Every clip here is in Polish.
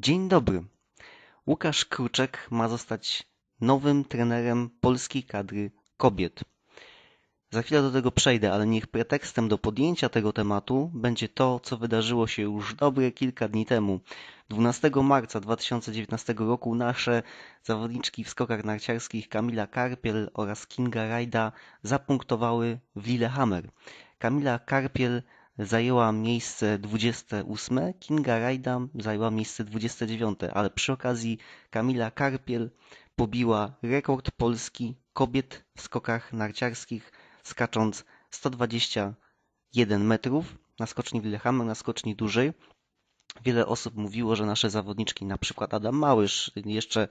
Dzień dobry. Łukasz Kruczek ma zostać nowym trenerem polskiej kadry kobiet. Za chwilę do tego przejdę, ale niech pretekstem do podjęcia tego tematu będzie to, co wydarzyło się już dobre kilka dni temu. 12 marca 2019 roku nasze zawodniczki w skokach narciarskich Kamila Karpiel oraz Kinga Rajda zapunktowały w Lillehammer. Kamila Karpiel zajęła miejsce 28, Kinga Rajda zajęła miejsce 29, ale przy okazji Kamila Karpiel pobiła rekord Polski kobiet w skokach narciarskich, skacząc 121 metrów na skoczni Lillehammer, na skoczni dużej. Wiele osób mówiło, że nasze zawodniczki, na przykład Adam Małysz, jeszcze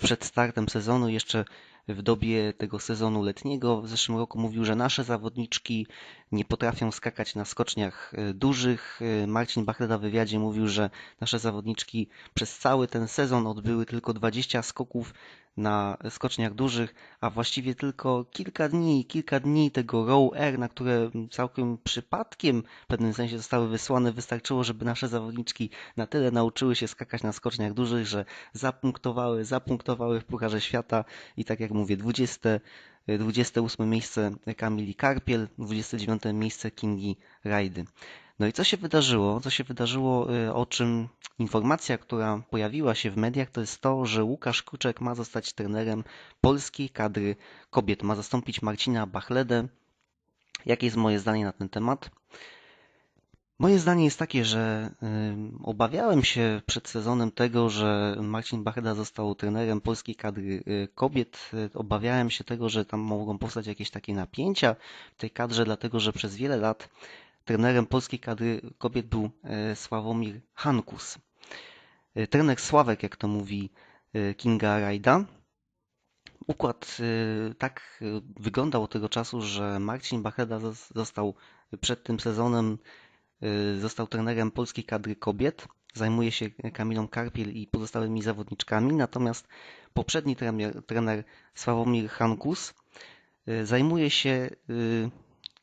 przed startem sezonu, jeszcze w dobie tego sezonu letniego w zeszłym roku mówił, że nasze zawodniczki nie potrafią skakać na skoczniach e, dużych. E, Marcin Bachleda w wywiadzie mówił, że nasze zawodniczki przez cały ten sezon odbyły tylko 20 skoków na skoczniach dużych, a właściwie tylko kilka dni, kilka dni tego row air, na które całkiem przypadkiem w pewnym sensie zostały wysłane, wystarczyło, żeby nasze zawodniczki na tyle nauczyły się skakać na skoczniach dużych, że zapunktowały, zapunktowały w Pucharze Świata i tak jak mówię, 20 28 miejsce Kamili Karpiel, 29 miejsce Kingi Rajdy. No i co się wydarzyło? Co się wydarzyło, y, o czym informacja, która pojawiła się w mediach, to jest to, że Łukasz Kuczek ma zostać trenerem polskiej kadry kobiet. Ma zastąpić Marcina Bachledę. Jakie jest moje zdanie na ten temat? Moje zdanie jest takie, że obawiałem się przed sezonem tego, że Marcin Bacheda został trenerem polskiej kadry y, kobiet. Obawiałem się tego, że tam mogą powstać jakieś takie napięcia w tej kadrze, dlatego że przez wiele lat trenerem polskiej kadry kobiet był e, Sławomir Hankus. Trener Sławek, jak to mówi Kinga Rajda. Układ tak wyglądał od tego czasu, że Marcin Bacheda został przed tym sezonem został trenerem polskiej kadry kobiet. Zajmuje się Kamilą Karpiel i pozostałymi zawodniczkami, natomiast poprzedni trener, trener Sławomir Hankus zajmuje się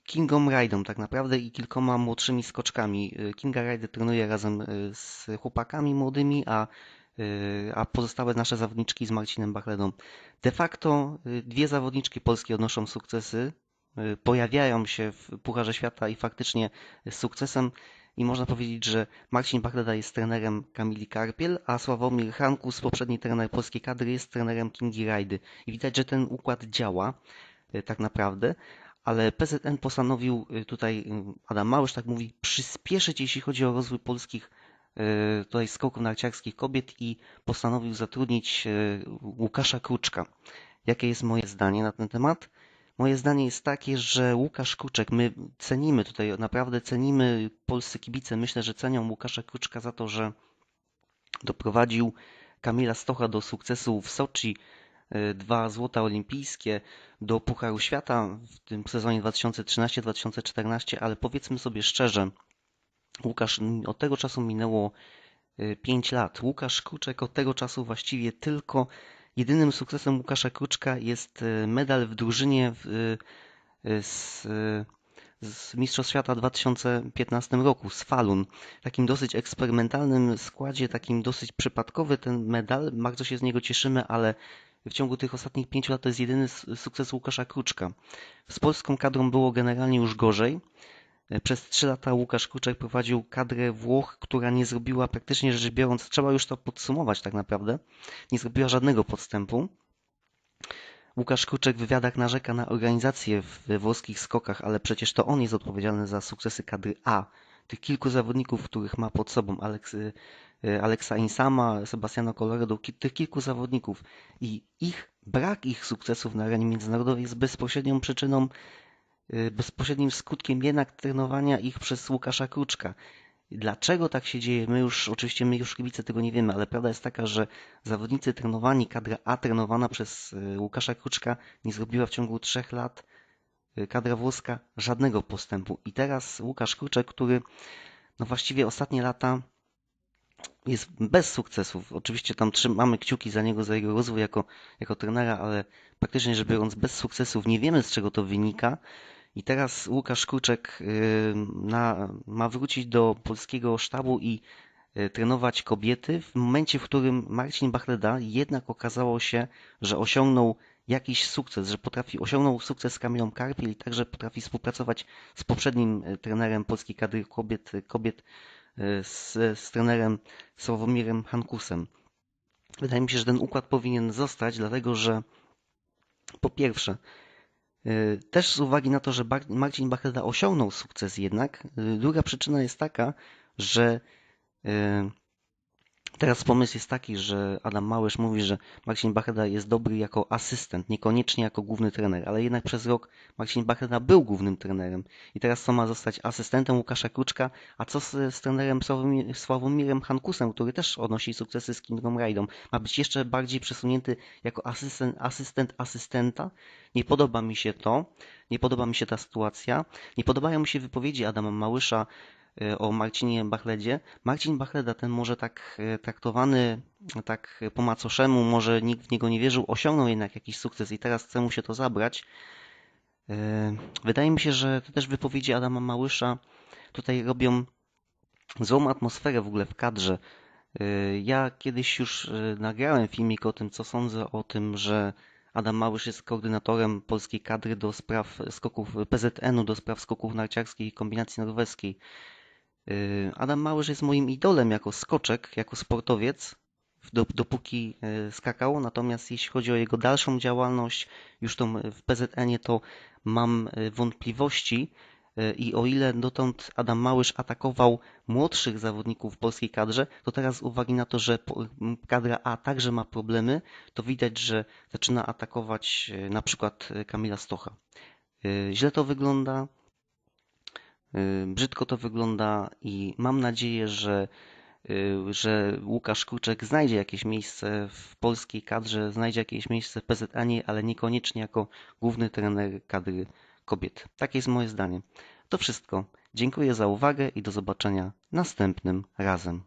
Kingą Raidą tak naprawdę i kilkoma młodszymi skoczkami. Y, Kinga Raidę trenuje razem y, z chłopakami młodymi, a, y, a pozostałe nasze zawodniczki z Marcinem Bachledą. De facto dwie zawodniczki polskie odnoszą sukcesy, pojawiają się w Pucharze Świata i faktycznie z sukcesem. I można powiedzieć, że Marcin Bachleda jest trenerem Kamili Karpiel, a Sławomir Hankus, poprzedni trener polskiej kadry, jest trenerem Kingi Rajdy. I widać, że ten układ działa tak naprawdę ale PZN postanowił y, tutaj, y, Adam Małysz tak mówi, przyspieszyć jeśli chodzi o rozwój polskich y, tutaj skoków narciarskich kobiet i postanowił zatrudnić Łukasza Kruczka. Jakie jest moje zdanie na ten temat? Moje zdanie jest takie, że Łukasz Kruczek, my cenimy tutaj, naprawdę cenimy polscy kibice, myślę, że cenią Łukasza Kruczka za to, że doprowadził Kamila Stocha do sukcesu w Soczi, E, dwa złota olimpijskie do Pucharu Świata w tym sezonie 2013-2014, ale powiedzmy sobie szczerze, Łukasz, od tego czasu minęło 5 e, lat. Łukasz Kruczek od tego czasu właściwie tylko jedynym sukcesem Łukasza Kruczka jest e, medal w drużynie w, z, z Mistrzostw Świata 2015 roku z Falun. W takim dosyć eksperymentalnym składzie, takim dosyć przypadkowy ten medal. Bardzo się z niego cieszymy, ale w ciągu tych ostatnich pięciu lat to jest jedyny sukces Łukasza Kruczka. Z polską kadrą było generalnie już gorzej. E, przez trzy lata Łukasz Kruczek prowadził kadrę Włoch, która nie zrobiła praktycznie rzecz biorąc, trzeba już to podsumować tak naprawdę, nie zrobiła żadnego podstępu. Łukasz Kruczek w wywiadach narzeka na organizację we włoskich skokach, ale przecież to on jest odpowiedzialny za sukcesy kadry A. Tych kilku zawodników, których ma pod sobą, Aleks, E, Alexa Insama, Sebastiano Colorado, tych kilku zawodników i ich brak ich sukcesów na arenie międzynarodowej jest bezpośrednią przyczyną, bezpośrednim skutkiem jednak trenowania ich przez Łukasza Kruczka. Dlaczego tak się dzieje? My już, oczywiście my już kibice tego nie wiemy, ale prawda jest taka, że zawodnicy trenowani, kadra A trenowana przez e, Łukasza Kruczka nie zrobiła w ciągu trzech lat kadra włoska żadnego postępu. I teraz Łukasz Kruczek, który no właściwie ostatnie lata jest bez sukcesów. Oczywiście tam trzymamy kciuki za niego, za jego rozwój jako, jako trenera, ale praktycznie rzecz biorąc bez sukcesów nie wiemy z czego to wynika. I teraz Łukasz Kurczek y, na, ma wrócić do polskiego sztabu i e, trenować kobiety w momencie, w którym Marcin Bachleda jednak okazało się, że osiągnął jakiś sukces, że potrafi osiągnął sukces z Kamilą Karpiel i także potrafi współpracować z poprzednim e, trenerem polskiej kadry kobiet, kobiet z, z trenerem Sławomirem Hankusem. Wydaje mi się, że ten układ powinien zostać, dlatego że po pierwsze, y, też z uwagi na to, że Marcin Bachleda osiągnął sukces jednak, y, druga przyczyna jest taka, że y, Teraz pomysł jest taki, że Adam Małysz mówi, że Marcin Bachleda jest dobry jako asystent, niekoniecznie jako główny trener, ale jednak przez rok Marcin Bachleda był głównym trenerem. I teraz co ma zostać? Asystentem Łukasza Kruczka, a co z, z trenerem Sławomirem Hankusem, który też odnosi sukcesy z Kingdom Raidą? Ma być jeszcze bardziej przesunięty jako asystent, asystent asystenta? Nie podoba mi się to, nie podoba mi się ta sytuacja, nie podobają mi się wypowiedzi Adama Małysza, o Marcinie Bachledzie. Marcin Bachleda, ten może tak e, traktowany tak po macoszemu, może nikt w niego nie wierzył, osiągnął jednak jakiś sukces i teraz chce mu się to zabrać. E, wydaje mi się, że te też wypowiedzi Adama Małysza tutaj robią złą atmosferę w ogóle w kadrze. Ja kiedyś już nagrałem filmik o tym, co sądzę o tym, że Adam Małysz jest koordynatorem polskiej kadry do spraw skoków PZN-u, do spraw skoków narciarskich i kombinacji norweskiej. Y, Adam Małysz jest moim idolem jako skoczek, jako sportowiec, dopóki y, skakał, natomiast jeśli chodzi o jego dalszą działalność, już tą w PZN-ie, to mam y, wątpliwości i o ile dotąd Adam Małysz atakował młodszych zawodników w polskiej kadrze, to teraz z uwagi na to, że kadra A także ma problemy, to widać, że zaczyna atakować na przykład Kamila Stocha. Źle to wygląda. Y, brzydko to wygląda i mam nadzieję, że, y, że Łukasz Kuczek znajdzie jakieś miejsce w polskiej kadrze, znajdzie jakieś miejsce w PZN, ale niekoniecznie jako główny trener kadry kobiet. Takie jest moje zdanie. To wszystko. Dziękuję za uwagę i do zobaczenia następnym razem.